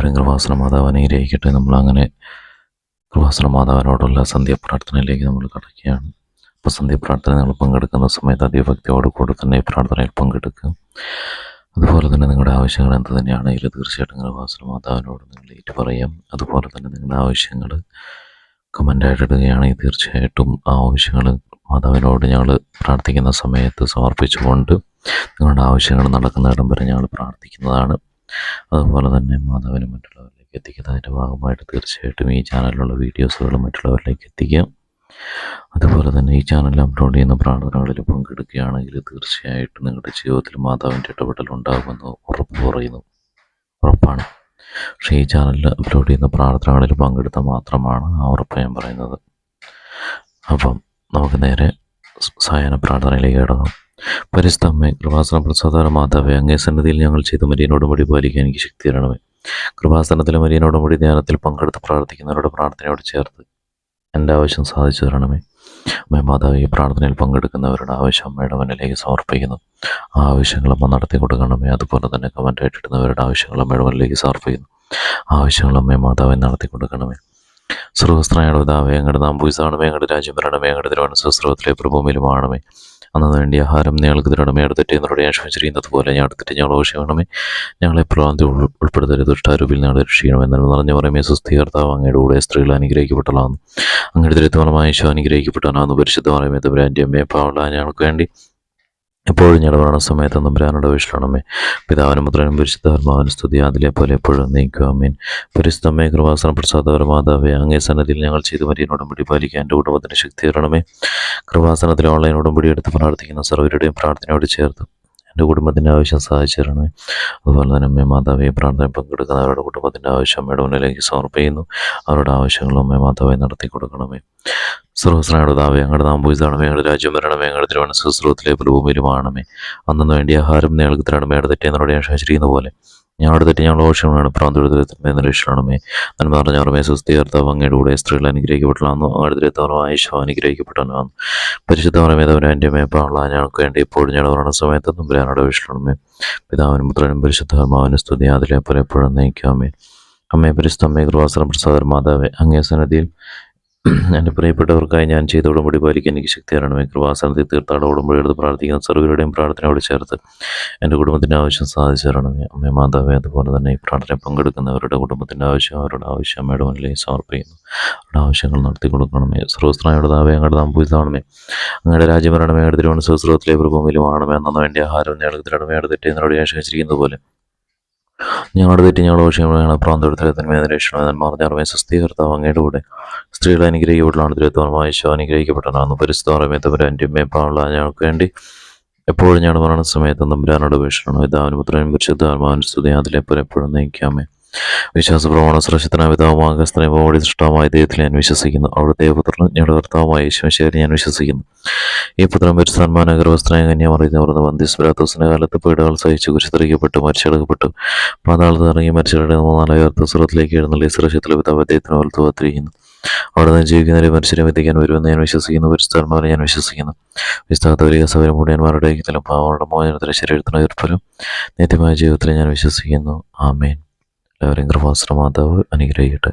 എല്ലാവരും കൃപാസന മാതാവ് അനുഗ്രഹിക്കട്ടെ. നമ്മളങ്ങനെ കൃപാസന മാതാവിനോടുള്ള സന്ധ്യാപ്രാർത്ഥനയിലേക്ക് നമ്മൾ കടക്കുകയാണ്. അപ്പോൾ സന്ധ്യാപ്രാർത്ഥന നിങ്ങൾ പങ്കെടുക്കുന്ന സമയത്ത് അതിഭക്തിയോട് കൂടെ തന്നെ ഈ പ്രാർത്ഥനയിൽ പങ്കെടുക്കുക. അതുപോലെ തന്നെ നിങ്ങളുടെ ആവശ്യങ്ങൾ എന്ത് തന്നെയാണെങ്കിലും തീർച്ചയായിട്ടും കൃപാസന മാതാവിനോട് നിങ്ങൾ ഏറ്റു പറയാം അതുപോലെ തന്നെ നിങ്ങളുടെ ആവശ്യങ്ങൾ കമന്റായിട്ട് ഇടുകയാണെങ്കിൽ തീർച്ചയായിട്ടും ആ ആവശ്യങ്ങൾ മാതാവിനോട് ഞങ്ങൾ പ്രാർത്ഥിക്കുന്ന സമയത്ത് സമർപ്പിച്ചുകൊണ്ട് നിങ്ങളുടെ ആവശ്യങ്ങൾ നടക്കുന്ന ഇടം വരെ ഞങ്ങൾ പ്രാർത്ഥിക്കുന്നതാണ്. അതുപോലെ തന്നെ മാതാവിനെ മറ്റുള്ളവരിലേക്ക് എത്തിക്കുന്നതിന്റെ ഭാഗമായിട്ട് തീർച്ചയായിട്ടും ഈ ചാനലിലുള്ള വീഡിയോസുകൾ മറ്റുള്ളവരിലേക്ക് എത്തിക്കാം. അതുപോലെ തന്നെ ഈ ചാനൽ അപ്ലോഡ് ചെയ്യുന്ന പ്രാർത്ഥനകളിൽ പങ്കെടുക്കുകയാണെങ്കിൽ തീർച്ചയായിട്ടും നിങ്ങളുടെ ജീവിതത്തിൽ മാതാവിന്റെ ഇടപെടൽ ഉണ്ടാകുമെന്ന് ഉറപ്പ് പറയുന്നു. ഉറപ്പാണ്. പക്ഷേ ഈ ചാനലിൽ അപ്ലോഡ് ചെയ്യുന്ന പ്രാർത്ഥനകളിൽ പങ്കെടുത്താൽ മാത്രമാണ് ആ ഉറപ്പ് ഞാൻ പറയുന്നത്. അപ്പം നമുക്ക് നേരെ സായന പ്രാർത്ഥനയിലേക്ക് കിടക്കാം. പരിസ്ഥമ്മേ കൃപാസന പ്രസാദാര മാതാവേ അങ്ങേ സന്നിധിയിൽ ഞങ്ങൾ ചെയ്ത മരിയനോടുപടി പാലിക്കാൻ എനിക്ക് ശക്തി തരണമേ. കൃപാസനത്തിലെ മരിയനോടുപടി ധ്യാനത്തിൽ പങ്കെടുത്ത് പ്രാർത്ഥിക്കുന്നവരുടെ പ്രാർത്ഥനയോട് ചേർത്ത് എന്റെ ആവശ്യം സാധിച്ചു തരണമേ. അമ്മേ മാതാവ് ഈ പ്രാർത്ഥനയിൽ പങ്കെടുക്കുന്നവരുടെ ആവശ്യം അമ്മയുടെ മുന്നിലേക്ക് സമർപ്പിക്കുന്നു. ആ ആവശ്യങ്ങളമ്മ നടത്തി കൊടുക്കണമേ അതുപോലെ തന്നെ കമന്റ് ആയിട്ടിടുന്നവരുടെ ആവശ്യങ്ങൾ അമ്മയുടെ മുന്നിലേക്ക് സമർപ്പിക്കുന്നു. ആവശ്യങ്ങൾ അമ്മയെ മാതാവെ നടത്തി കൊടുക്കണമേ. സർവസ്ത്രയുടെ പിതാവേ എങ്ങടെ നാം പൂസാണ് ഞങ്ങളുടെ രാജ്യം വരണമേ എങ്ങടെ തിരുവനന്തപുരം സുസ്രവത്തിലെ പ്രഭൂമിയിലുമാണമേ അന്നു വേണ്ടി ആഹാരം ഞങ്ങൾക്ക് തരണമേ. അടുത്തിട്ട് എന്നോട് ഞാൻ ക്ഷമിച്ചിരിക്കുന്നത് പോലെ ഞാൻ അടുത്തിട്ട് ഞങ്ങൾ ഓഷിക്കണമേ ഞങ്ങളെ പ്രാന്തി ഉൾപ്പെടുത്തരുത്. ദുഷ്ടാരൂപിൽ ഞങ്ങളെ രക്ഷിക്കണമേ എന്നാൽ നിറഞ്ഞു പറയുമേ സുസ്ഥീകർത്താവ് അങ്ങയുടെ കൂടെ സ്ത്രീകൾ അനുഗ്രഹിക്കപ്പെട്ടതാണ് അങ്ങയുടെ ദരിദ്രമായ ഈശോ അനുഗ്രഹിക്കപ്പെട്ടവനാകുന്നു പരിശുദ്ധ പറയുമേ തമ്പുരാന്റെ അമ്മയെ പാവള ഞങ്ങൾക്ക് വേണ്ടി എപ്പോഴും ഞങ്ങളുടെ സമയത്ത് നമ്പുരാനോട് വിഷ്ണമേ പിതാവിനും പുത്രനും പരിശുദ്ധാത്മാവിന് സ്തുതി. അതിലെ പോലെ എപ്പോഴും നീക്കുക അമ്മീൻ പരിശുദ്ധമ്മേ കൃപാസന പ്രസാദവര മാതാവേ അങ്ങേ സന്നദ്ധിയിൽ ഞങ്ങൾ ചെയ്തു മരിയനോടും പിടി പാലിക്കാൻ എന്റെ കുടുംബത്തിന് ശക്തി തരണമേ. കൃപാസനത്തിൽ ഓൺലൈൻ ഉടമ്പടി എടുത്ത് പ്രാർത്ഥിക്കുന്ന സർവരുടെയും പ്രാർത്ഥനയോട് ചേർത്ത് എന്റെ കുടുംബത്തിന്റെ ആവശ്യം സഹായിച്ചു തരണമേ. അതുപോലെ തന്നെ അമ്മേ മാതാവെ പ്രാർത്ഥന പങ്കെടുക്കുന്നവരുടെ കുടുംബത്തിന്റെ ആവശ്യം അമ്മയുടെ മുന്നിലേക്ക് സമർപ്പിക്കുന്നു. അവരുടെ ആവശ്യങ്ങളും അമ്മേ മാതാവെ നടത്തി കൊടുക്കണമേ സർവസ്നായുടെ ദാവേ ഞങ്ങളുടെ നാം പൂജാണമേ ഞങ്ങളുടെ രാജ്യം വരണമേ. തിരുവണ്ണ സുശ്രൂത്തിലെ ഭൂമിയിലുമാണമേ അന്നു വേണ്ടി ആഹാരം നിങ്ങൾക്ക് തരണമേ അടുത്ത തെറ്റെന്നോട് ഞാൻ ശാചരിക്കുന്ന പോലെ. ഞങ്ങളുടെ തെറ്റി ഞങ്ങൾ ഓഷമാണ് പ്രാന്തുടത്തിന്മേ നിരീക്ഷണമേ നന്മ പറഞ്ഞ ഞങ്ങളുടെ സുസ്ഥീകർത്താവ് അങ്ങയുടെ കൂടെ സ്ത്രീകൾ അനുഗ്രഹിക്കപ്പെട്ടാന്നു അങ്ങയുടെ ദരിദ്രമായ ഈശോ അനുഗ്രഹിക്കപ്പെട്ടവനാണ് പരിശുദ്ധമായ എന്റെ മേപ്പാനുള്ള ഞങ്ങൾക്ക് വേണ്ടി എപ്പോഴും ഞങ്ങളുടെ മരണ സമയത്ത് തുമ്പരാനോട് വിഷ്ണമേ പിതാവിനും പുത്രനും പരിശുദ്ധാത്മാവിനും സ്തുതി. അതിലെ പോലെ എപ്പോഴും നയിക്കാമേ. അമ്മയെ പരിശുദ്ധമ്മേ കൃപാസനം പ്രസാദർ മാതാവേ അങ്ങേ സന്നദ്ധിയിൽ എന്റെ പ്രിയപ്പെട്ടവർക്കായി ഞാൻ ചെയ്ത ഉടമ്പടി പാലിക്കാൻ എനിക്ക് ശക്തി തരണമേ കൃപാസനത്തിൽ തീർത്ഥാട ഉടമ്പടി എടുത്ത് പ്രാർത്ഥിക്കുന്ന. സർവരുടെയും പ്രാർത്ഥനയോട് ചേർത്ത് എന്റെ കുടുംബത്തിന്റെ ആവശ്യം സാധിച്ചു തരണമേ അമ്മ മാതാവേ അതുപോലെ തന്നെ ഈ പ്രാർത്ഥന പങ്കെടുക്കുന്നവരുടെ കുടുംബത്തിന്റെ ആവശ്യം അവരുടെ ആവശ്യം അമ്മയുടെ മുന്നിലേ സമർപ്പിക്കുന്നു. അവരുടെ ആവശ്യങ്ങൾ നടത്തി കൊടുക്കണമേ. സർവസ്ത്രനായുടെ താവേ അങ്ങോട്ട് നാം പൂജിതാണമേ രാജ്യം വരണമേ. അടുത്തിരുവാണ് സുഹൃത്തിലെ പ്രഭൂമിയിലും ആണമേ എന്നു വേണ്ടി ആഹാരം ഞങ്ങൾക്ക് തരണമേ അടുത്തിട്ട് എന്നോട് ഞാൻ പോലെ ഞങ്ങളുടെ തെറ്റി ഞങ്ങളുടെ വിഷയങ്ങളാണ് പ്രാന്തത്തിലെ അറിവേ സ്വസ്ഥീകർത്താവ് അങ്ങയുടെ കൂടെ സ്ത്രീകളെ അനുഗ്രഹിക്കപ്പെട്ടാണ് തിരുവത്തമായ ഈശോ അനുഗ്രഹിക്കപ്പെട്ടതാണ് പരിസ്ഥിതി തമ്പുരാന്റെ മേപ്പാനുള്ള ഞങ്ങൾക്ക് വേണ്ടി എപ്പോഴും ഞങ്ങളുടെ മരണ സമയത്ത് തമ്പുരാനോട് വീക്ഷണം ഇതാവിന് പുത്രനും പരിശുദ്ധാത്മാവിന് സ്തുതി. എപ്പോഴും നയിക്കാമേ വിശ്വാസ പ്രമാണ സുരക്ഷിതനായ പിതാവും ഭൂമി സൃഷ്ടമായ ദൈവത്തിൽ ഞാൻ വിശ്വസിക്കുന്നു. അവിടുത്തെ പുത്രൻ ഞങ്ങളുടെ കർത്താവുമായ യേശുശേരി ഞാൻ വിശ്വസിക്കുന്നു. ഈ പുത്രൻ പരിസ്ഥാൻമാന ഗർഭസ്ഥനായ കന്യാമറിയുന്നവർന്ന് വന്ധ്യസ്വരാത്തോസിന്റെ കാലത്ത് പീഡകൾ സഹിച്ചു കുരിശിത്തറിക്കപ്പെട്ടു മരിച്ചെടുക്കപ്പെട്ടു. പാതാളത്ത് ഇറങ്ങി മരിച്ചവരുടെ മൂന്നാലായ സ്വരത്തിലേക്ക് എഴുന്നള്ളി സുരക്ഷിതത്തിലെ പിതാവ് അദ്ദേഹത്തിന് വലുത്തുവത്തിരിക്കുന്നു അവിടെ നിന്ന് ജീവിക്കുന്നവരെ മനുഷ്യരെ വിധിക്കാൻ വരുമെന്ന് ഞാൻ വിശ്വസിക്കുന്നു. പരിസ്ഥാനമാരെ ഞാൻ വിശ്വസിക്കുന്നു. വിസ്താത്തവരിക സൗരം മുടിയന്മാരുടെ പാവങ്ങളുടെ മോചനത്തിലെ ശരീരത്തിന് ഉയർപ്പലും നിത്യമായ ജീവിതത്തിൽ ഞാൻ വിശ്വസിക്കുന്നു. ആമേൻ. എല്ലാവരെയും കൃപാശ്രമാതാവ് അനുഗ്രഹിക്കട്ടെ.